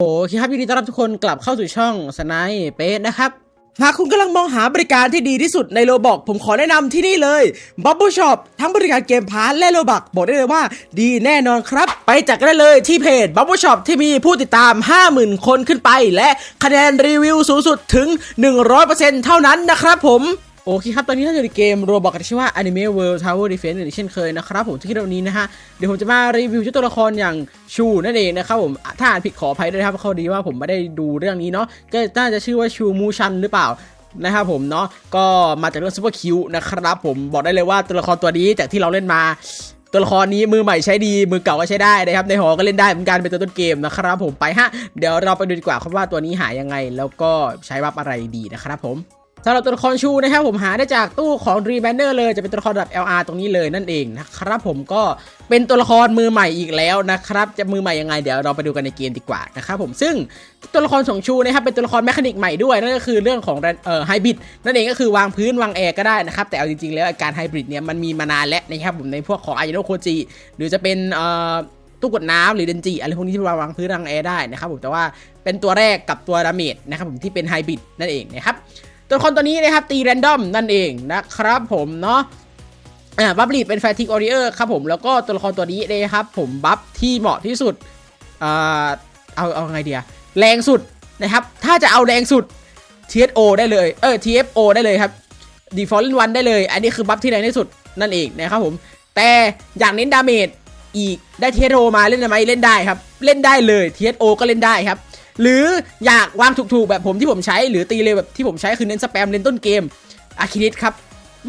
โอเคครับยินดีต้อนรับทุกคนกลับเข้าสู่ช่องสไนเปสนะครับ หากคุณกำลังมองหาบริการที่ดีที่สุดในโลบอกผมขอแนะนำที่นี่เลย Bubble Shop ทั้งบริการเกมพาร์ทและโลบักบอกได้เลยว่า ดีแน่นอนครับ ไปจัดกันได้เลยที่เพจ Bubble Shop ที่มีผู้ติดตาม 50,000 คนขึ้นไป และคะแนนรีวิวสูงสุดถึง 100%เท่านั้นนะครับผม โอเคครับ ตอนนี้เราอยู่ในเกมโรบอกกันชื่อว่า Anime World Tower Defense อย่างเช่นเคยนะครับผมที่คลิปนี้นะฮะ เดี๋ยวผมจะมารีวิวเจ้าตัวละครอย่างชูนั่นเองนะครับผม ถ้าอ่านผิดขออภัยด้วยนะครับเขาดีว่าผมไม่ได้ดูเรื่องนี้เนาะ ก็น่าจะชื่อว่าชูมูชันหรือเปล่านะครับผมเนาะ ก็มาจากเรื่องซูเปอร์คิวนะครับผม บอกได้เลยว่าตัวละครตัวนี้จากที่เราเล่นมาตัวละครนี้มือใหม่ใช้ดี มือเก่าก็ใช้ได้นะครับ ในหอก็เล่นได้เหมือนกันเป็นตัวต้นเกมนะครับผมไปฮะ เดี๋ยวเราไปดูดีกว่าครับว่าตัวนี้หายังไง แล้วก็ใช้วับอะไรดีนะครับผม สำหรับตัวละครชูนะครับผมหาได้จากตู้ของ r e b a n n e r เลยจะเป็นตัวละครระดับ LR ตรงนี้เลยนั่นเองนะครับผมก็เป็นตัวละครมือใหม่อีกแล้วนะครับจะมือใหม่ยังไงเดี๋ยวเราไปดูกันในเกมดีกว่านะครับผมซึ่งตัวละครของชูนะครับเป็นตัวละครแมคานิกใหม่ด้วยนั่นก็คือเรื่องของเอ่อไฮบริดนั่นเองก็คือวางพื้นวางแอร์ก็ได้นะครับแต่เอาจริงๆแล้วอ้การไฮบริดเนี่ยมันมีมานานแล้วนะครับผมในพวกของอโนโคจิหรือจะเป็นเอ่อตู้กดน้ำหรือเดนจิอะไรพวกนี้ที่วางพื้นรังแอร์ได้นะครับผมแต่ว่าเป็นตัวแรกกับตัวดาเมจนะครับผมที่เป็นไฮบริดนั่นเองนะครับ ตัวละครตัวนี้นะครับตีแรนดอมนั่นเองนะครับผมเนาะอ่าบัฟลีดเป็นแฟติกออริเออร์ครับผมแล้วก็ตัวละครตัวนี้นะครับผมบัฟที่เหมาะที่สุดอ่าเอาเอาไงเดียแรงสุดนะครับ ถ้าจะเอาแรงสุด TSO ได้เลยเออ TFO ได้เลยครับ Default 1ได้เลย อันนี้คือบัฟที่แรงที่สุดนั่นเองนะครับผมแต่อย่างเน้นดาเมจอีกได้เทสโอมาเล่นได้ไหมเล่นได้ครับ เล่นได้เลยเทสโอก็เล่นได้ครับ หรืออยากวางถูกๆแบบผมที่ผมใช้หรือตีเลยแบบที่ผมใช้คือเน้นสแปมเล่นต้นเกมอาคินิตครับ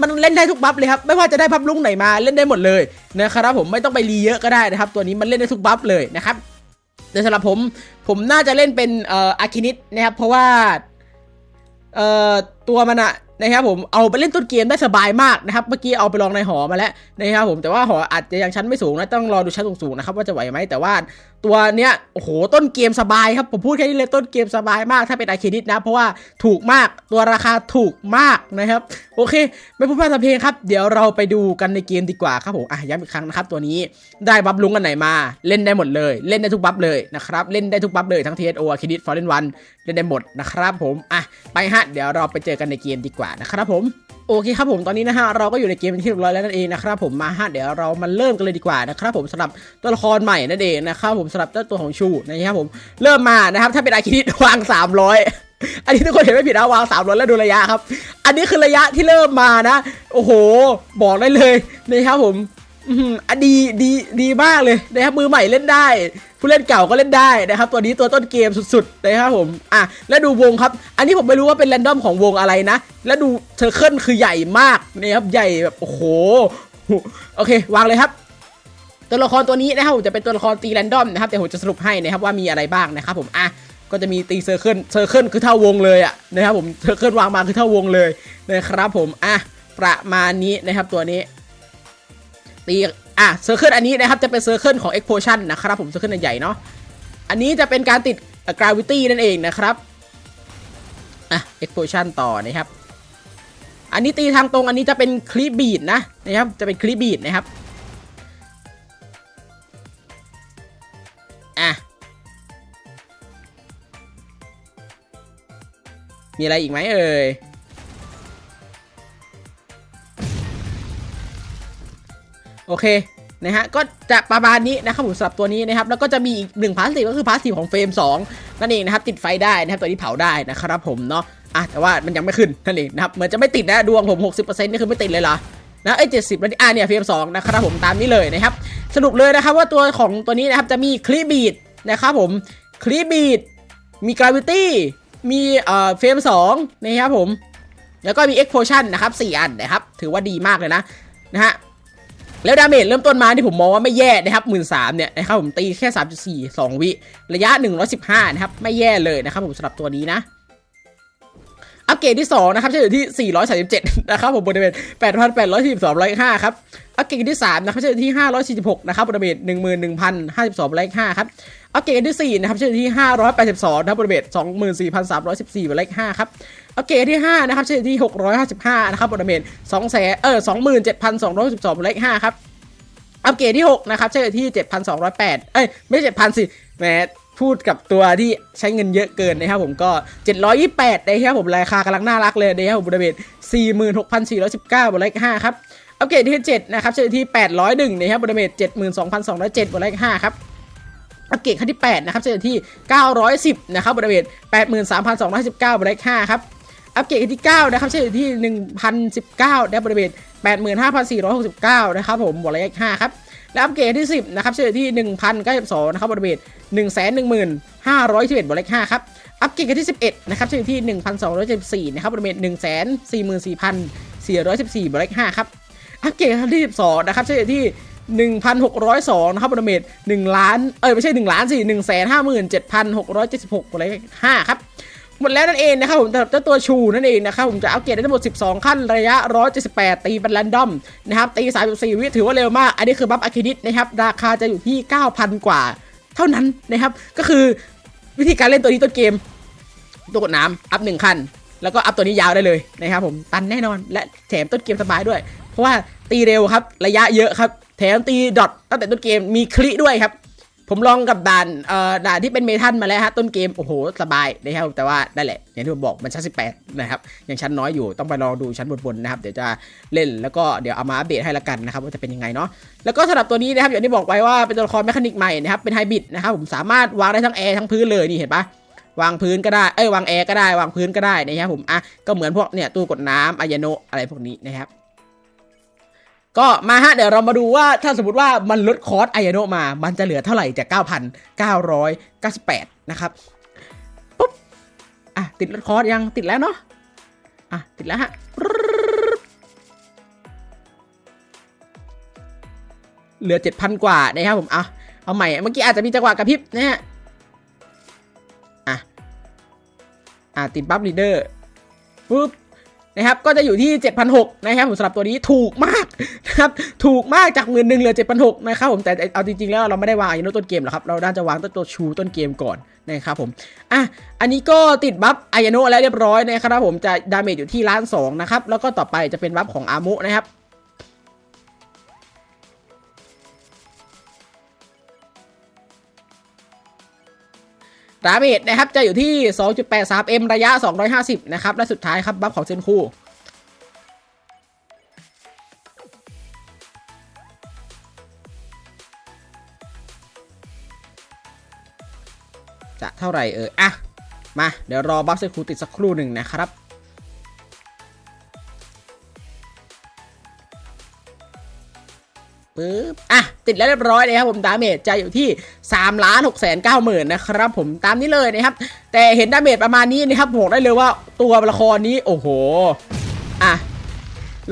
มันเล่นได้ทุกบัฟเลยครับไม่ว่าจะได้บัฟลุงไหนมาเล่นได้หมดเลยนะครับผมไม่ต้องไปรีเยอะก็ได้นะครับ ตัวนี้มันเล่นได้ทุกบัฟเลยนะครับแต่สำหรับผมผมน่าจะเล่นเป็นเอ่ออาคินิตนะครับเพราะว่าเอ่อตัวมันอะนะครับผมเอาไปเล่นต้นเกมได้สบายมากนะครับเมื่อกี้เอาไปลองในหอมาแล้วนะครับผมแต่ว่าหออาจจะยังชั้นไม่สูงนะต้องรอดูชั้นสูงๆนะครับว่าจะไหวไหมแต่ว่าตัวเนี้ยโอ้โหต้นเกมสบายครับ ผมพูดแค่นี้เลยต้นเกมสบายมากถ้าเป็นไอเคดิตนะ เพราะว่าถูกมากตัวราคาถูกมากนะครับ โอเค ไม่พูดพร่ำทำเพลงครับ เดี๋ยวเราไปดูกันในเกมดีกว่าครับผมอะย้ำอีกครั้งนะครับ ตัวนี้ได้บัฟลุงกันไหนมา เล่นได้หมดเลย เล่นได้ทุกบัฟเลยนะครับ เล่นได้ทุกบัฟเลยทั้ง TSO เคดิตฟอร์เรนวันเล่นได้หมดนะครับผมอะไปฮะเดี๋ยวเราไปเจอกันในเกมดีกว่านะครับผม โอเคครับผมตอนนี้นะฮะเราก็อยู่ในเกมที่เรียบร้อยแล้วนั่นเองนะครับผมมาฮะเดี๋ยวเรามาเริ่มกันเลยดีกว่านะครับผมสำหรับตัวละครใหม่นั่นเองนะครับผมสำหรับเจ้าตัวของชูนะครับผมเริ่มมานะครับถ้าเป็นอาคินิวาง 300 อันนี้ทุกคนเห็นไม่ผิดนะวาง 300 แล้วดูระยะครับ อันนี้คือระยะที่เริ่มมานะ โอ้โห บอกได้เลยนะครับผม อื้อหืออะดีดีดีมากเลยนะครับมือใหม่เล่นได้ ผู้เล่นเก่าก็เล่นได้นะครับ ตัวนี้ตัวต้นเกมสุดๆนะครับผมอะแล้วดูวงครับ อันนี้ผมไม่รู้ว่าเป็นแรนดอมของวงอะไรนะ แล้วดูเทอร์เคิลคือใหญ่มากนะครับใหญ่แบบโอ้โหโอเควางเลยครับตัวละครตัวนี้นะครับผมจะเป็นตัวละครตีแรนดอมนะครับแต่ผมจะสรุปให้นะครับว่ามีอะไรบ้างนะครับผมอะก็จะมีตีเซอร์เคิลเซอร์เคิลคือเท่าวงเลยอะนะครับผมเซอร์เคิลวางมาคือเท่าวงเลยนะครับผมอะประมาณนี้นะครับตัวนี้ ตีอะเซอร์เคิลอันนี้นะครับจะเป็นเซอร์เคิลของ Explosion นะครับผมเซอร์เคิลใหญ่ๆเนาะอันนี้จะเป็นการติด Gravity นั่นเองนะครับอะ Explosion ต่อนะครับ อันนี้ตีทางตรงอันนี้จะเป็นคลิปบีดนะนะครับจะเป็นคลิปบีดนะครับอะมีอะไรอีกไหมเอ่ย โอเคนะฮะก็จะประมาณนี้นะครับผมสำหรับตัวนี้นะครับแล้วก็จะมีอีกหนึ่งพาสซีก็คือพาสซีของเฟรม2นั่นเองนะครับติดไฟได้นะครับตัวนี้เผาได้นะครับผมเนาะอะแต่ว่ามันยังไม่ขึ้นนั่นเองนะครับเหมือนจะไม่ติดนะดวงผม 60%นี่คือไม่ติดเลยเหรอนะไอ้เจ็ดสิบอะเนี่ยเฟรม2นะครับผมตามนี้เลยนะครับสรุปเลยนะครับว่าตัวของตัวนี้นะครับจะมีคลีบีดนะครับผมคลีบีดมีกราวิตี้มีเอ่อเฟรม2นะครับผมแล้วก็มี Explosion นะครับ4อันนะครับถือว่าดีมากเลยนะนะฮะ แล้วดาเมจเริ่มต้นมาที่ผมมองว่าไม่แย่นะครับหมื่นสามเนี่ยนะครับผมตีแค่3.4 2วิระยะ115นะครับไม่แย่เลยนะครับผมสำหรับตัวนี้นะอัปเกรดที่2นะครับจะอยู่ที่ 437 นะครับผมบริเวณ8,842ร้อย5ครับ อัปเกรดที่3นะครับจะอยู่ที่ 546 นะครับบริเวณ11,052ร้อย5ครับอัปเกรดที่ 4 นะครับจะอยู่ที่ 582นะครับบริเวณ24,314ร้อย5ครับอัปเกรดที่ 5 นะครับจะอยู่ที่ 655 นะครับบริเวณ2แสนเออ27,212ร้อย5ครับอัปเกรดที่ 6 นะครับจะอยู่ที่ 7,208 เอ้ย ไม่ 7,000 สิแหมพูดกับตัวที่ใช้เงินเยอะเกินนะครับผมก็ 728นะครับผมราคากำลังน่ารักเลยนะครับผมบริเวณ46,419บวกเลข5ครับ อัปเกรดที่ 7 นะครับเฉลี่ยที่ 801 นะครับบริเวณ72,207บวกเลข5ครับอัปเกรดขั้นที่ 8 นะครับเฉลี่ยที่ 910 นะครับบริเวณ83,219บวกเลข5ครับอัปเกรดขั้นที่ 9 นะครับเฉลี่ยที่ 1,019นะครับบริเวณ85,469 นะครับผมบวกเลข5ครับและอัปเกรดที่ 10 นะครับเฉลี่ยที่ 1,092นะครับบริเวณ111,521บวกเลข5ครับอัปเกรดที่ 11 นะครับเฉลี่ยที่ 1,274นะครับบริเวณ144,414บวกเลข5ครับ อัปเกรดขั้นที่12นะครับเฉลี่ยที่ 1,602นะครับบริเวณ1ล้านเอ้ยไม่ใช่ 1 ล้านสิ157,676บวกเลข5ครับหมดแล้วนั่นเองนะครับผมสำหรับเจ้าตัวชูนั่นเองนะครับผมจะอัปเกรดได้ทั้งหมด 12 ขั้นระยะ 178 ตีเป็นแรนดอมนะครับตี 34 วิถือว่าเร็วมาก อันนี้คือบัฟอะคิดิสนะครับราคาจะอยู่ที่ 9,000 กว่า เท่านั้นนะครับ ก็คือวิธีการเล่นตัวนี้ต้นเกมตัวกดน้ำอัพหนึ่งขั้น แล้วก็อัพตัวนี้ยาวได้เลยนะครับผมตันแน่นอนและแถมต้นเกมสบายด้วย เพราะว่าตีเร็วครับระยะเยอะครับแถมตีดอทตั้งแต่ต้นเกมมีคลิด้วยครับผมลองกับด่านเอ่อด่านที่เป็นเมทัลมาแล้วฮะต้นเกมโอ้โหสบายนะครับแต่ว่านั่นแหละ อย่างที่ผมบอกมันชั้น18 นะครับยังชั้นน้อยอยู่ต้องไปลองดูชั้นบนๆนะครับเดี๋ยวจะเล่นแล้วก็เดี๋ยวเอามาอัปเดตให้ละกันนะครับว่าจะเป็นยังไงเนาะแล้วก็สำหรับตัวนี้นะครับอย่างที่บอกไปว่าเป็นตัวละครแมคานิกใหม่นะครับเป็นไฮบริดนะครับผมสามารถวางได้ทั้งแอร์ทั้งพื้นเลยนี่เห็นปะ วางพื้นก็ได้ เอ้ยวางแอร์ก็ได้ วางพื้นก็ได้นะครับผมอะก็เหมือนพวกเนี่ยตู้กดน้ำอายโนะอะไรพวกนี้นะครับก็มาฮะเดี๋ยวเรามาดูว่าถ้าสมมติว่ามันลดคอร์สไอโนมา มันจะเหลือเท่าไหร่จาก 9,998 นะครับปุ๊บอะติดลดคอร์สยังติดแล้วเนาะอะติดแล้วฮะเหลือ 7,000 กว่านะครับผมเอะเอาใหม่เมื่อกี้อาจจะมีจังหวะกระพริบนะฮะ อะติดบัฟลีเดอร์ปุ๊บนะครับก็จะอยู่ที่ 7,600นะครับผมสำหรับตัวนี้ถูกมากนะครับถูกมากจากหมื่นหนึ่งเหลือ 7,600นะครับผมแต่เอาจริงๆแล้วเราไม่ได้วางอายโนต้นเกมหรอกครับเราน่าจะวางต้นตัวชูต้นเกมก่อนนะครับผมอะอันนี้ก็ติดบัฟอายโนแล้วเรียบร้อยนะครับผมจะดาเมจอยู่ที่ล้านสองนะครับแล้วก็ต่อไปจะเป็นบัฟของอามุนะครับ ดาเมจนะครับจะอยู่ที่ 2.83m ระยะ 250 นะครับ และสุดท้ายครับ บัฟของเซนคูจะเท่าไหร่เอออะ มา เดี๋ยวรอบัฟเซนคูติดสักครู่หนึ่งนะครับ ปึ๊บอะติดแล้วเรียบร้อยเลยครับผมดาเมจจะอยู่ที่3ล้าน6แสน9หมื่นนะครับผมตามนี้เลยนะครับ แต่เห็นดาเมจประมาณนี้นะครับบอกได้เลยว่าตัวละครนี้โอ้โหอะ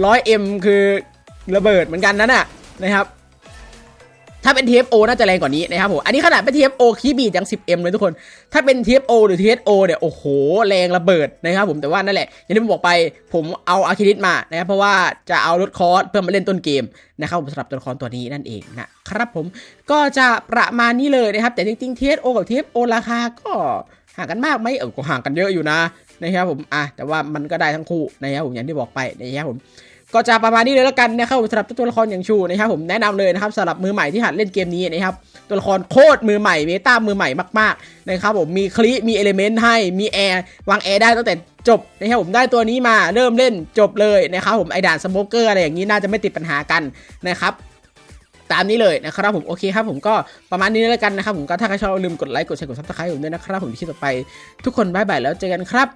100M คือระเบิดเหมือนกันนั่นน่ะนะครับ ถ้าเป็น TFO น่าจะแรงกว่านี้นะครับผมอันนี้ขนาดเป็น TFO คีบีดยัง 10M เลยทุกคน ถ้าเป็น TFO หรือ TSO เนี่ยโอ้โหแรงระเบิดนะครับผมแต่ว่านั่นแหละอย่างที่ผมบอกไปผมเอาอาร์คิดิสมานะครับเพราะว่าจะเอาลดคอร์สเพื่อมาเล่นต้นเกมนะครับผมสำหรับตัวละครตัวนี้นั่นเองนะครับผมก็จะประมาณนี้เลยนะครับแต่จริงๆ TSO กับ TFO ราคาก็ห่างกันมากไหมเออก็ห่างกันเยอะอยู่นะนะครับผมอะแต่ว่ามันก็ได้ทั้งคู่นะครับผมอย่างที่บอกไปนะครับผม ก็จะประมาณนี้เลยแล้วกันนะครับสำหรับตัวละครอย่างชูนะครับผมแนะนำเลยนะครับสำหรับมือใหม่ที่หัดเล่นเกมนี้นะครับตัวละครโคตรมือใหม่เมตามือใหม่มากๆนะครับผมมีคลิมีเอลิเมนต์ให้มีแอร์วางแอร์ได้ตั้งแต่จบนะครับผมได้ตัวนี้มาเริ่มเล่นจบเลยนะครับผมไอด่านสโมเกอร์อะไรอย่างนี้น่าจะไม่ติดปัญหากันนะครับตามนี้เลยนะครับผมโอเคครับผมก็ประมาณนี้แล้วกันนะครับผมก็ถ้าใครชอบลืมกดไลค์กดแชร์กดซับสไครต์ผมด้วยนะครับผมที่ต่อไปทุกคนบายบายแล้วเจอกันครับ